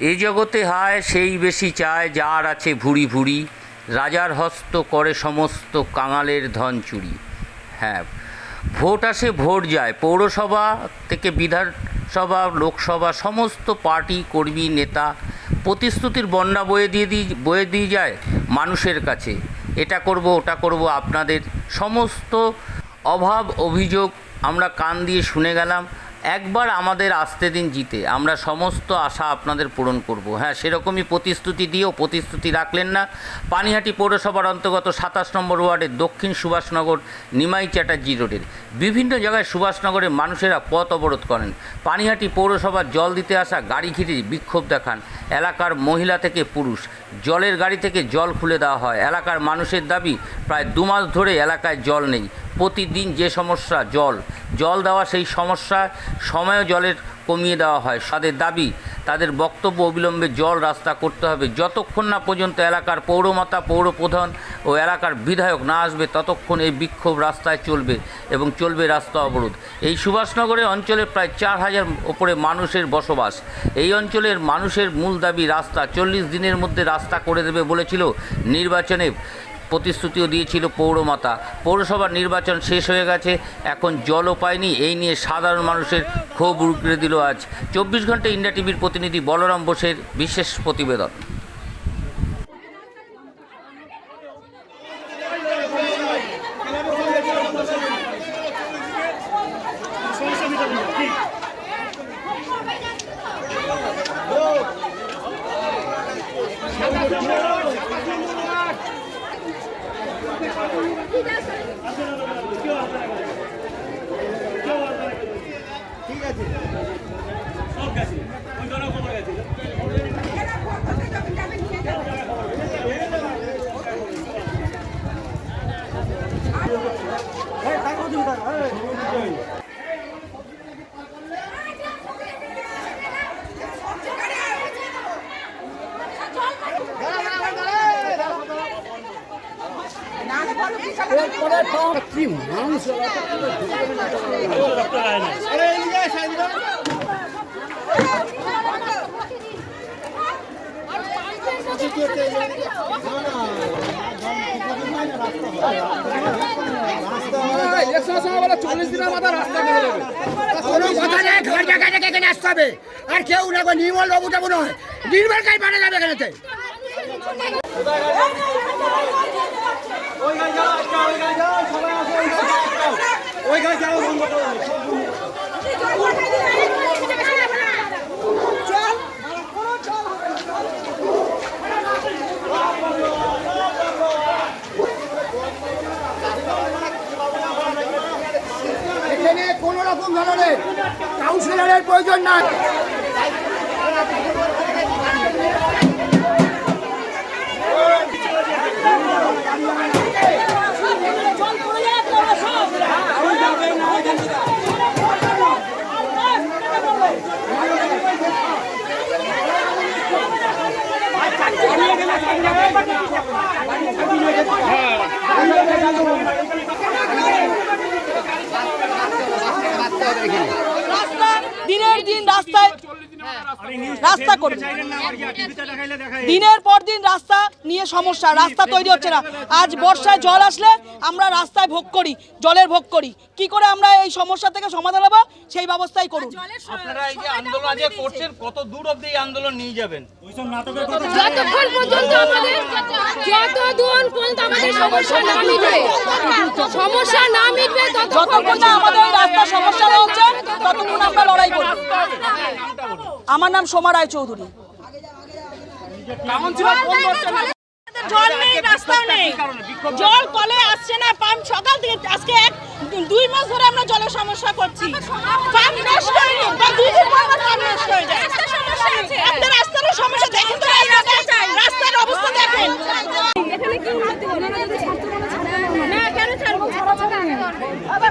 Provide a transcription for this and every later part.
এ জগতে হায়, সেই বেশি চায় যার আছে ভুড়ি ভুড়ি। রাজার হস্ত করে সমস্ত কাঙালের ধন চুরি। হ্যাঁ ভোট আসে, ভোট যায়। পৌরসভা থেকে বিধানসভা, লোকসভা, সমস্ত পার্টি, কর্মী, নেতা প্রতিশ্রুতির বন্যা বয়ে দিয়ে দিয়ে, বয়ে দিয়ে যায় মানুষের কাছে। এটা করব, ওটা করব, আপনাদের সমস্ত অভাব, অভিযোগ আমরা কান দিয়ে শুনে গেলাম। একবার আমাদের আসতে দিন জিতে। আমরা সমস্ত আশা আপনাদের পূরণ করব। হ্যাঁ সেরকমই প্রতিশ্রুতি দিয়েও প্রতিশ্রুতি রাখলেন না। পানিহাটি পৌরসভার অন্তর্গত সাতাশ নম্বর ওয়ার্ডের দক্ষিণ সুভাষনগর নিমাই চ্যাটার্জি রোডের। বিভিন্ন জায়গায় সুভাষনগরের মানুষেরা পথ অবরোধ করেন। পানিহাটি পৌরসভার জল দিতে আসা গাড়ি ঘিরে বিক্ষোভ দেখান। এলাকার মহিলা থেকে পুরুষ। জলের গাড়ি থেকে জল খুলে দেওয়া হয়। এলাকার মানুষের দাবি, প্রায় দু মাস ধরে এলাকায় জল নেই। প্রতিদিন যে সমস্যা, জল। জল দেওয়া সেই সমস্যা সময়ও জলের কমিয়ে দেওয়া হয়। তাদের দাবি, তাদের বক্তব্য অবিলম্বে জল রাস্তা করতে হবে। যতক্ষণ না পর্যন্ত এলাকার পৌরমাতা, পৌরপ্রধান ও এলাকার বিধায়ক না আসবে, ততক্ষণ এই বিক্ষোভ রাস্তায় চলবে এবং চলবে রাস্তা অবরোধ। এই সুভাষনগরের অঞ্চলে প্রায় চার হাজার ওপরে মানুষের বসবাস। এই অঞ্চলের মানুষের মূল দাবি, রাস্তা। চল্লিশ দিনের মধ্যে রাস্তা করে দেবে বলেছিল নির্বাচনে প্রতিশ্রুতিও দিয়েছিল পৌরমাতা। পৌরসভার নির্বাচন শেষ হয়ে গেছে, এখন জলও পায়নি। এই নিয়ে সাধারণ মানুষের ক্ষোভ উগড়ে দিল আজ। চব্বিশ ঘণ্টা ইন্ডিয়া টিভির প্রতিনিধি বলরাম বোসের বিশেষ প্রতিবেদন কি মাংস চল্লিশ দিনের মাথা রাস্তা করে দেবে কোনো? কথা নেই ঘর জায়গা থেকে এখানে আসতে হবে আর কেউ না গো নির্মল বাবু যাব নয় নির্মল কাজ বানা যাবে এখানেতে এখানে কোনো রকম ধরনের কাউন্সিলরের প্রয়োজন নাই। দিনের দিন রাস্তায় রাস্তা করবে দিনের পর দিন রাস্তা নিয়ে সমস্যা রাস্তা তৈরি হচ্ছে না। আজ বর্ষায় জল আসলে আমরা রাস্তায় ভোগ করি জলের ভোগ করি। কি করে আমরা এই সমস্যা থেকে সমাধান হব? সেই ব্যবস্থাই করুন। আপনারা এই যে আন্দোলন আজকে করছেন কত দূর অবধি আন্দোলন নিয়ে যাবেন? যতক্ষণ পর্যন্ত আমাদের যত পর্যন্ত আমাদের সমস্যা না মিটবে সমস্যা না মিটবে যতক্ষণ না আমাদের এই রাস্তার সমস্যা না হচ্ছে ততক্ষণ আমরা লড়াই করব। আমার নাম সোমা রায় চৌধুরী জল নেই? রাস্তাও নেই জল কলে আসছে না পাম্প সকাল থেকে আজকে এক দুই মাস ধরে আমরা জলের সমস্যা করছি। পাম্প নষ্ট হয়নি বা দুই দিন পর পাম্প নষ্ট হয়ে যায়। একটা রাস্তারও সমস্যা দেখেন তো রাস্তার অবস্থা দেখেন। এখানে কি উন্নতি হলো না যদি ছাড়তে বলে ছাড়া না। কেন ছাড়বো? আবার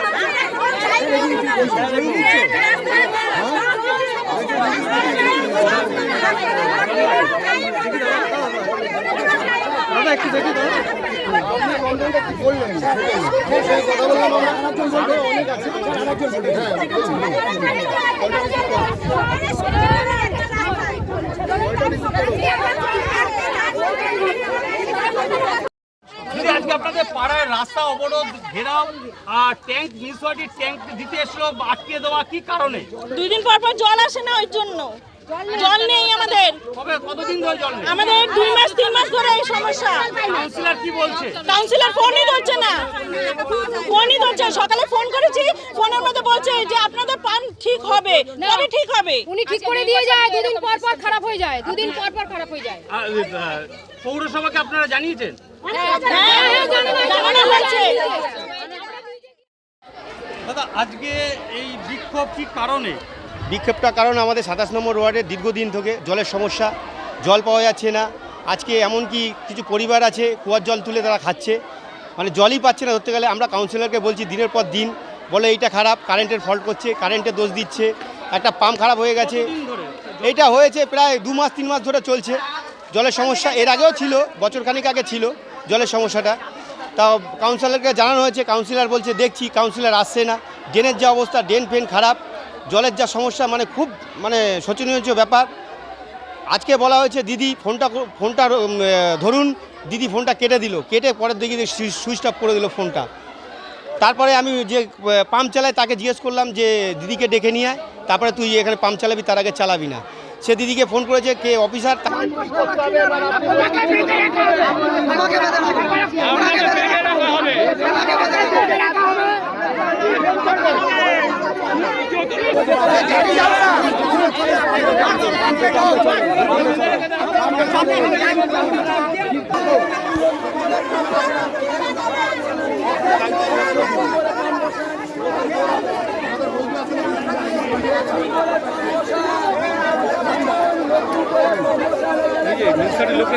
প্রত্যেকদিন সমস্যা আমাদের পড়তে হয়। দিদি আজকে আপনাদের পাড়ায় রাস্তা অবরোধ ঘেরাও আর ট্যাঙ্ক মিউনিসিপালিটির ট্যাঙ্ক দিতে এসলো আটকে দেওয়া কি কারণে? দুই দিন পর পর জল আসে না ওই জন্য। জল নেই। আমাদের। কবে কতদিন ধরে জল নেই? আমাদের দুই মাস তিন মাস ধরে এই সমস্যা। কাউন্সিলর কি বলছে? কাউন্সিলর ফোনই ধরছে না। ফোনই ধরছে। সকালে ফোন করেছি ফোনের মধ্যে বলছে যে আপনাদের পান ঠিক হবে কবে ঠিক হবে। উনি ঠিক করে দিয়ে যায় দুদিন পর পর খারাপ হয়ে যায় দুদিন পর পর খারাপ হয়ে যায়। পৌরসভাকে আপনারা জানিয়েছেন? হ্যাঁ দাদা আজকে এই বিক্ষোভ কি কারণে? বিক্ষোভটা কারণ আমাদের সাতাশ নম্বর ওয়ার্ডে দীর্ঘদিন থেকে জলের সমস্যা জল পাওয়া যাচ্ছে না। আজকে এমনকি কিছু পরিবার আছে কুয়ার জল তুলে তারা খাচ্ছে। মানে জলই পাচ্ছে না ধরতে গেলে আমরা কাউন্সিলরকে বলছি দিনের পর দিন বলে এইটা খারাপ কারেন্টের ফল্ট করছে কারেন্টের দোষ দিচ্ছে, একটা পাম্প খারাপ হয়ে গেছে। এইটা হয়েছে প্রায় দু মাস, তিন মাস ধরে চলছে। জলের সমস্যা এর আগেও ছিল, বছর খানিক আগে ছিল জলের সমস্যাটা। তাও কাউন্সিলরকে জানানো হয়েছে কাউন্সিলর বলছে, দেখছি কাউন্সিলর আসছে না। ড্রেনের যা অবস্থা, ড্রেন ফেন খারাপ। জলের যা সমস্যা মানে খুব মানে শোচনীয় ব্যাপার। আজকে বলা হয়েছে, দিদি, ফোনটা ফোনটা ধরুন, দিদি ফোনটা কেটে দিল। কেটে পরের দিকে সুইচ অফ করে দিল ফোনটা। তারপরে আমি যে পাম্প চালাই তাকে জিজ্ঞেস করলাম যে, দিদিকে ডেকে নিয়ে আয়, তারপরে তুই এখানে পাম্প চালাবি, তার আগে চালাবি না। সে দিদিকে ফোন করেছে, কে, অফিসার?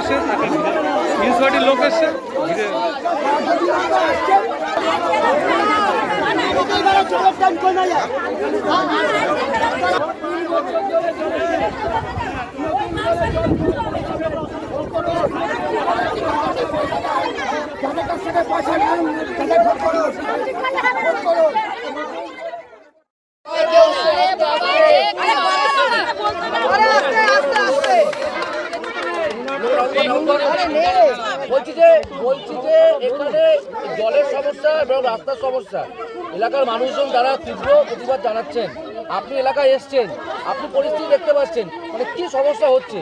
এসে তাকে মিউনিসিপালিটির লোক এসে ঘিরে বলছি যে বলছি যে এখানে জলের সমস্যা এবং রাস্তার সমস্যা। এলাকার মানুষজন যারা তীব্র প্রতিবাদ জানাচ্ছেন, আপনি এলাকায় এসছেন, আপনি পরিস্থিতি দেখতে পাচ্ছেন মানে কি সমস্যা হচ্ছে?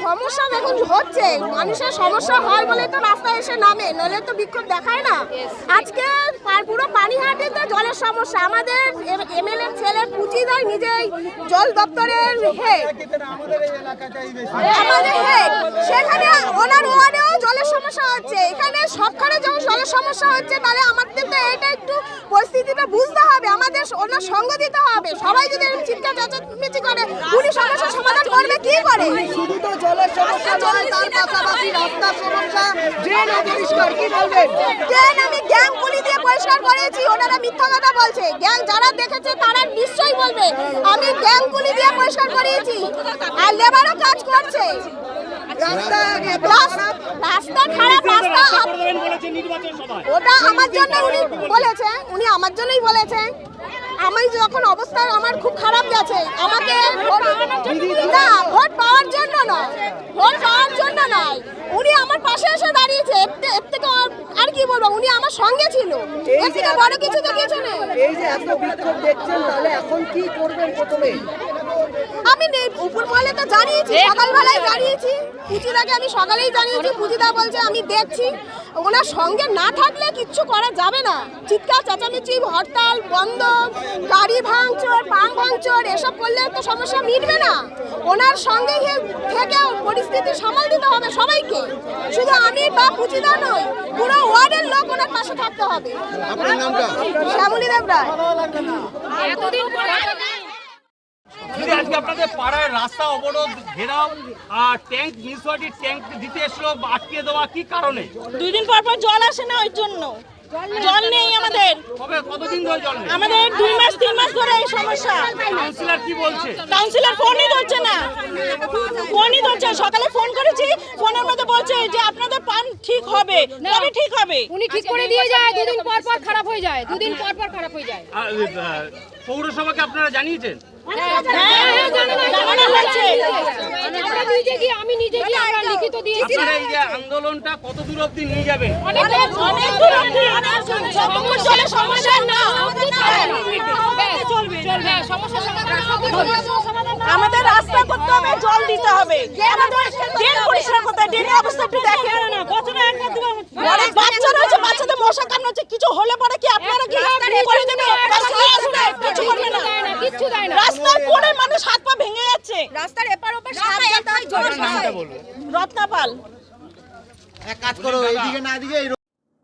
সমস্যা দেখুন হচ্ছে। মানুষের সমস্যা হয় বলে তো রাস্তায় এসে নামে নইলে তো বিক্ষোভ দেখায় না। আজকে পুরো পানিহাটিতে জলের সমস্যা। আমাদের এমএলএ ছেলে পুঁজি দেয় নিজেই জল দপ্তরের হেড আমাদের হেড সেখানে ওনার ওয়ার্ডেও জলের সমস্যা হচ্ছে। এখানে সবখানে যখন জলের সমস্যা হচ্ছে তাহলে আমাদের তো এটা একটু পরিস্থিতিটা বুঝতে হবে। আমাদের ওনার সঙ্গ দিতে হবে। সবাই যদি চিৎকার চেঁচামেচি করে উনি সমস্যার সমাধান করবে কি করে? জলের সমস্যা নয় তার পাশাপাশি রাস্তার সমস্যা। ড্রেন অপরিষ্কার কি বলবেন? কেন আমি গ্যাং পুলি দিয়ে পরিষ্কার করেছি ওনারা মিথ্যা কথা বলছে। গ্যাং যারা দেখেছে তারা নিশ্চয়ই বলবে। আমি গ্যাং পুলি দিয়ে পরিষ্কার করিয়েছি আর লেবারও কাজ করছে। রাস্তা রাস্তা খারাপ। রাস্তা ওটা আমার জন্য উনি বলেছে উনি আমার জন্যই বলেছে। আমি যখন অবস্থা আমার খুব খারাপ গেছে আমাকে না ভোট পাওয়ার জন্য নয় ভোট পাওয়ার জন্য নয়। উনি আমার পাশে এসে দাঁড়িয়েছে এর থেকে আর- কি বলব উনি আমার সঙ্গে ছিল। এর থেকে বড় কিছু তো কিছু নেই। এই যে এত বিক্ষোভ দেখছেন তাহলে এখন কি করবেন প্রথমে? আমি নে- উপর মহলে তো জানিয়েছি সকালবেলায় জানিয়েছি। পুজিদাকে আমি সকালেই জানিয়েছি পুজিদা বলছে আমি দেখছি। ওনার সঙ্গে না থাকলে কিচ্ছু করা যাবে না। চিৎকার চেঁচামেচি হরতাল বন্ধ গাড়ি ভাঙচুর পাম ভাঙচুর এসব করলে তো সমস্যা মিটবে না। ওনার সঙ্গে থেকে পরিস্থিতি সামাল দিতে হবে সবাইকে। শুধু আমি বা পুজিদা নয় পুরো ওয়ার্ডের লোক ওনার পাশে থাকতে হবে। শ্যামলী দেব রায়। এতদিন পরে দিদি আজকে আপনাদের পাড়ায় রাস্তা অবরোধ ঘেরাও আর ট্যাঙ্ক মিউনিসিপালিটির ট্যাঙ্ক দিতে এসলো আটকে দেওয়া কি কারণে? দুই দিন পর পর জল আসে না ওই জন্য। জল নেই। আমাদের। কবে কতদিন ধরে জল নেই? আমাদের দুই মাস তিন মাস ধরে এই সমস্যা। কাউন্সিলর কি বলছে? কাউন্সিলর ফোনই ধরছে না। ফোনই ধরছে সকালে ফোন করেছি ফোনের মধ্যে বলছে যে আপনাদের পাম্প ঠিক হবে। কবে ঠিক হবে? উনি ঠিক করে দিয়ে যায় দুদিন পর পর খারাপ হয়ে যায় দুদিন পর পর খারাপ হয়ে যায়। পৌরসভাকে আপনারা জানিয়েছেন? জানানো জানানো হয়েছে। আমরা নিজে গিয়ে আমি নিজে গিয়ে আমরা লিখিত দিয়েছি আপনারা এই যে আন্দোলনটা কত দূর অবধি নিয়ে যাবেন অনেক অনেক দূর অবধি, অনেক দূর। যতক্ষণ জলের সমস্যা না চলবে চলবে সমস্যা সমাধান সমাধান আমাদের রাস্তা করতে হবে জল দিতে হবে আমাদের ড্রেন পরিষ্কার করতে হবে ড্রেনের অবস্থা একটু দেখেন অনেক বাচ্চারা আছে বাচ্চাদের মশা কামড়াচ্ছে কিছু হলে পরে কি আপনারা কি করে দেবে রাস্তায় আসবে কিছু করবে না দেয় না কিচ্ছু দেয় না রাস্তায় পড়ে মানুষ হাত পা ভেঙে যাচ্ছে রাস্তার এপার ওপার সাবধানে হয় জল রত্নাপাল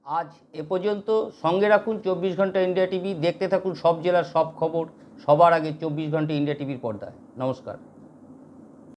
আজ এ পর্যন্ত সঙ্গে রাখুন চব্বিশ ঘণ্টা ইন্ডিয়া টিভি। দেখতে থাকুন সব জেলার সব খবর। সবার আগে চব্বিশ ঘণ্টা ইন্ডিয়া টিভির পর্দায়। নমস্কার।